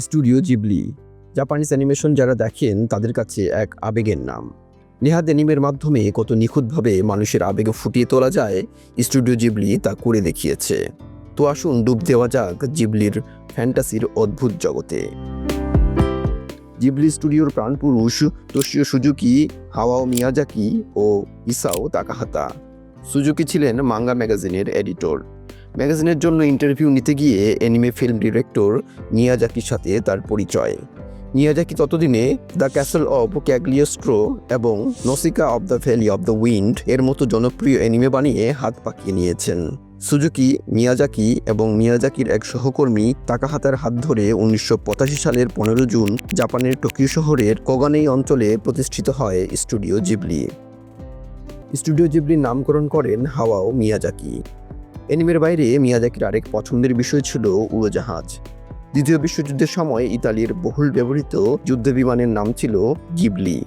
Studio Ghibli. Japanese animation যারা দেখেন, তাদের কাছে এক আবেগের নাম। নেহাদ অ্যানিমের মাধ্যমে কত নিখুঁতভাবে মানুষের আবেগে ফুটিয়ে তোলা যায়, স্টুডিও জিবলি তা করে দেখিয়েছে। তো আসুন ডুব দেওয়া যাক জিবলির ফ্যান্টাসির অদ্ভুত জগতে। জিবলি স্টুডিওর প্রাণপুরুষ তোশিও সুজুকি, হাওয়াও মিয়াজাকি ও ইসাও তাকাহাতা। সুজুকি ছিলেন মাঙ্গা ম্যাগাজিনের এডিটর। ম্যাগাজিনের জন্য ইন্টারভিউ নিতে গিয়ে অ্যানিমে ফিল্ম ডিরেক্টর নিয়াজাকির সাথে তার পরিচয়। নিয়াজাকি ততদিনে দ্য ক্যাসেল অব ক্যাগলিয়াস্ট্রো এবং Nausicaa of the valley of the wind এর মতো জনপ্রিয় অ্যানিমে বানিয়ে হাত পাকিয়ে নিয়েছেন। সুজুকি, মিয়াজাকি এবং মিয়াজাকির এক সহকর্মী তাকাহাতার হাত ধরে উনিশশো পঁচাশি সালের পনেরো জুন জাপানের টোকিও শহরের কোগানেই অঞ্চলে প্রতিষ্ঠিত হয় স্টুডিও জিবলি। স্টুডিও জিবলির নামকরণ করেন হাওয়াও মিয়াজাকি। এনিমের বাইরে মিয়াজাকির আরেক পছন্দের বিষয় ছিল উড়োজাহাজ। দ্বিতীয় বিশ্বযুদ্ধের সময় ইতালির বহুল ব্যবহৃত যুদ্ধ বিমানের নাম ছিল জিবলি,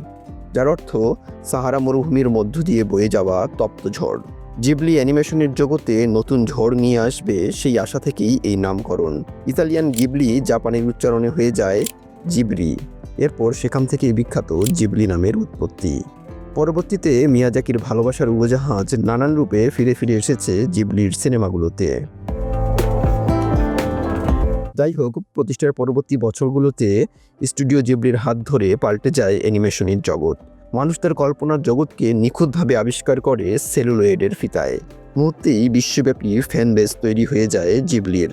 যার অর্থ সাহারা মরুভূমির মধ্য দিয়ে বয়ে যাওয়া তপ্ত ঝড়। জিবলি অ্যানিমেশনের জগতে নতুন ঝড় নিয়ে আসবে সেই আশা থেকেই এই নামকরণ। ইতালিয়ান গিবলি জাপানের উচ্চারণে হয়ে যায় জিবরি। এরপর সেখান থেকেই বিখ্যাত জিবলি নামের উৎপত্তি। পরবর্তীতে মিয়াজাকির ভালোবাসার উড়োজাহাজ নানান রূপে ফিরে ফিরে এসেছে জিবলির সিনেমাগুলোতে। যাই হোক প্রতিষ্ঠার পরবর্তী বছরগুলোতে স্টুডিও জিবলির হাত ধরে পাল্টে যায় অ্যানিমেশনের জগৎ। মানুষ তার কল্পনার জগৎকে নিখুঁতভাবে আবিষ্কার করে সেলুলয়েডের ফিতায়। মুহূর্তেই বিশ্বব্যাপী ফ্যান বেস তৈরি হয়ে যায় জিবলির।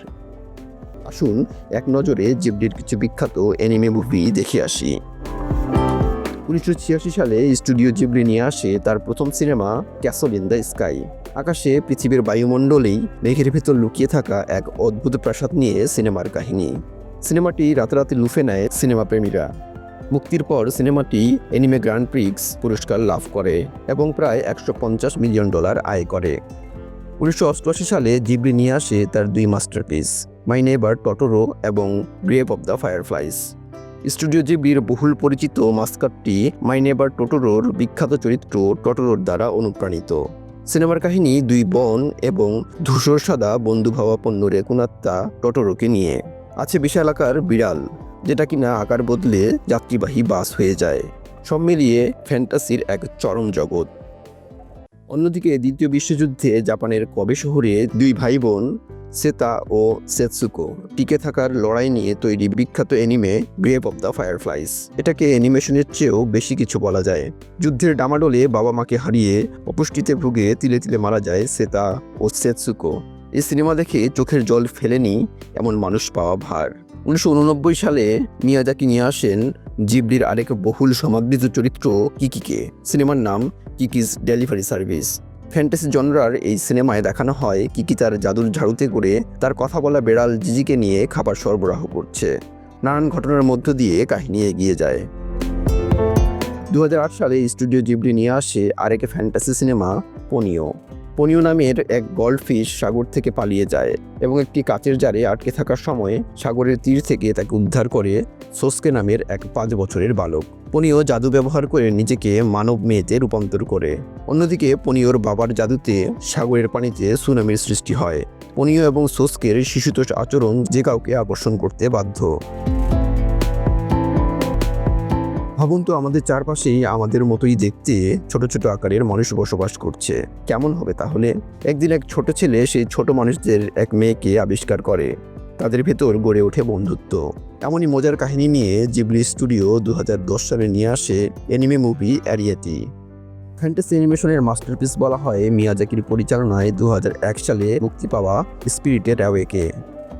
আসুন, এক নজরে জিবলির কিছু বিখ্যাত অ্যানিমে মুভি দেখে আসি। উনিশশো ছিয়াশি সালে স্টুডিও জিবলি নিয়ে আসে তার প্রথম cinema castle in the sky আকাশে পৃথিবীর বায়ুমণ্ডলেই মেঘের ভেতর লুকিয়ে থাকা এক অদ্ভুত প্রাসাদ নিয়ে সিনেমার কাহিনী। সিনেমাটি রাতারাতি লুফে নেয় সিনেমা প্রেমীরা মুক্তির পর সিনেমাটি এনিমে গ্র্যান্ড প্রিক্স পুরস্কার লাভ করে এবং প্রায় একশো পঞ্চাশ মিলিয়ন ডলার আয় করে। উনিশশো অষ্টআশি সালে জিবলি নিয়ে আসে তার দুই মাস্টারপিস মাই নেবার টটোরো এবং grave of the fireflies studio জিবলির বহুল পরিচিত মাস্কাটটি মাই নেবার টোটোরোর বিখ্যাত চরিত্র টটোরোর দ্বারা অনুপ্রাণিত। সিনেমার কাহিনী, দুই বোন এবং ধূসর সাদা বন্ধুভাবাপন্ন রেকুনাত্তা টটোরোকে নিয়ে। আছে বিশালাকার বিড়াল, যেটা কিনা আকার বদলে যাত্রীবাহী বাস হয়ে যায়। সব মিলিয়ে ফ্যান্টাসির এক চরম জগৎ। অন্যদিকে দ্বিতীয় বিশ্বযুদ্ধে জাপানের কবে শহরে দুই ভাই বোন সেতা ও সেতসুকো টিকে থাকার লড়াই নিয়ে তৈরি বিখ্যাত anime grave of the fireflies এটাকে অ্যানিমেশনের চেয়েও বেশি কিছু বলা যায়। যুদ্ধের ডামাডোলে বাবা মাকে হারিয়ে অপুষ্টিতে ভুগে তিলে তিলে মারা যায় সেতা ও সেতসুকো। এই সিনেমা দেখে চোখের জল ফেলেনি এমন মানুষ পাওয়া ভার। উনিশশো উননব্বই সালে মিয়াজাকি নিয়ে আসেন জিবলির আরেক বহুল সমাদৃত চরিত্র কিকিকে। সিনেমার নাম কিকিজ ডেলিভারি সার্ভিস। ফ্যান্টাসি জনরার এই সিনেমায় দেখানো হয় কিকি তার জাদুর ঝাড়ুতে করে তার কথা বলা বেড়াল জিজিকে নিয়ে খাবার সরবরাহ করছে। নানান ঘটনার মধ্য দিয়ে কাহিনী এগিয়ে যায়। দু হাজার আট সালে স্টুডিও জিবলি নিয়ে আসে আরেক ফ্যান্টাসি সিনেমা, পনিও। পনিও নামের এক গল্ডফিশ সাগর থেকে পালিয়ে যায় এবং একটি কাচের জারে আটকে থাকার সময় সাগরের তীর থেকে তাকে উদ্ধার করে সোসকে নামের এক পাঁচ বছরের বালক। পনিও জাদু ব্যবহার করে নিজেকে মানব মেয়েতে রূপান্তর করে। অন্যদিকে পনিওর বাবার জাদুতে সাগরের পানিতে সুনামির সৃষ্টি হয়। পনিও এবং সোসকের শিশুতোষ আচরণ যে কাউকে আকর্ষণ করতে বাধ্য। ভাবুন তো, আমাদের চারপাশেই আমাদের মতোই দেখতে ছোট ছোট আকারের মানুষ বসবাস করছে। কেমন হবে তাহলে? একদিন এক ছোট ছেলে, সেই ছোট মানুষদের এক মেয়েকে আবিষ্কার করে। তাদের ভেতর গড়ে ওঠে বন্ধুত্ব। এমনই মজার কাহিনী নিয়ে জিবলি স্টুডিও দু হাজার দশ সালে নিয়ে আসে এনিমে মুভি অ্যারিয়াতি ফ্যান্টাসি অ্যানিমেশনের মাস্টারপিস বলা হয় মিয়াজাকির পরিচালনায় দু হাজার এক সালে মুক্তি পাওয়া স্পিরিটের অ্যাওয়েকে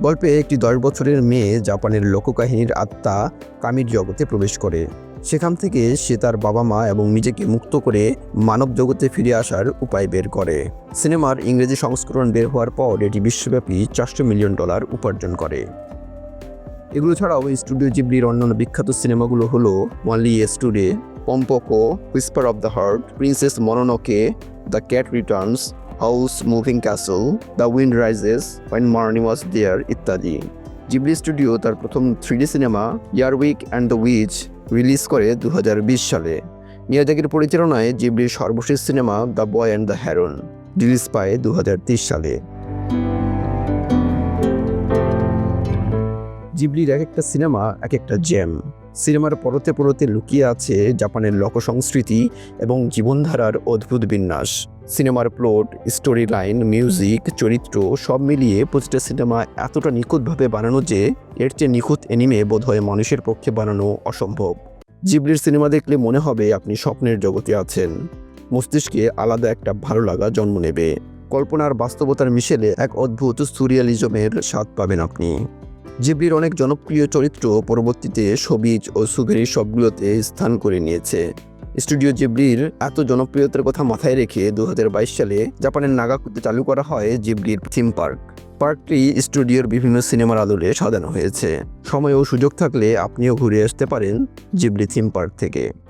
গল্পে একটি দশ বছরের মেয়ে জাপানের লোককাহিনীর আত্মা কামির জগতে প্রবেশ করে। সেখান থেকে সে তার বাবা মা এবং নিজেকে মুক্ত করে মানব জগতে ফিরে আসার উপায় বের করে। সিনেমার ইংরেজি সংস্করণ বের হওয়ার পর এটি বিশ্বব্যাপী চারশো মিলিয়ন ডলার উপার্জন করে। এগুলো ছাড়াও স্টুডিও জিবলির অন্যান্য বিখ্যাত সিনেমাগুলো হলো only স্টুডে Pom Poko, whisper of the heart, princess Mononoke, the cat returns, Howl's moving castle, the wind rises when Marnie was there ইত্যাদি। জিবলি স্টুডিও তার প্রথম three D cinema Earwig and the witch release করে দু হাজার বিশ সালে। মিয়াজাকির পরিচালনায় জিবলির সর্বশেষ cinema the boy and the heron release পায় দু সালে। জিবলির এক একটা সিনেমা এক একটা জ্যাম। সিনেমার পরতে পরতে লুকিয়ে আছে জাপানের লোকসংস্কৃতি এবং জীবনধারার অদ্ভুত বিন্যাস। সিনেমার প্লট স্টোরি লাইন মিউজিক, চরিত্র সব মিলিয়ে প্রতিটা সিনেমা এতটা নিখুঁতভাবে বানানো যে এর চেয়ে নিখুঁত এনিমে বোধহয় মানুষের পক্ষে বানানো অসম্ভব। জিবলির সিনেমা দেখলে মনে হবে আপনি স্বপ্নের জগতে আছেন। মস্তিষ্কে আলাদা একটা ভালো লাগা জন্ম নেবে। কল্পনার বাস্তবতার মিশেলে এক অদ্ভুত সুরিয়ালিজমের স্বাদ পাবেন আপনি। জিবলির অনেক জনপ্রিয় চরিত্র পরবর্তীতে সবিজ ও সুগেরি সবগুলোতে স্থান করে নিয়েছে। স্টুডিও জিবলির এত জনপ্রিয়তার কথা মাথায় রেখে দু হাজার বাইশ সালে জাপানের নাগাকুতে চালু করা হয় জিবলির থিম পার্ক। পার্কটি স্টুডিওর বিভিন্ন সিনেমার আদলে সাজানো হয়েছে। সময় ও সুযোগ থাকলে আপনিও ঘুরে আসতে পারেন জিবলি থিম পার্ক থেকে।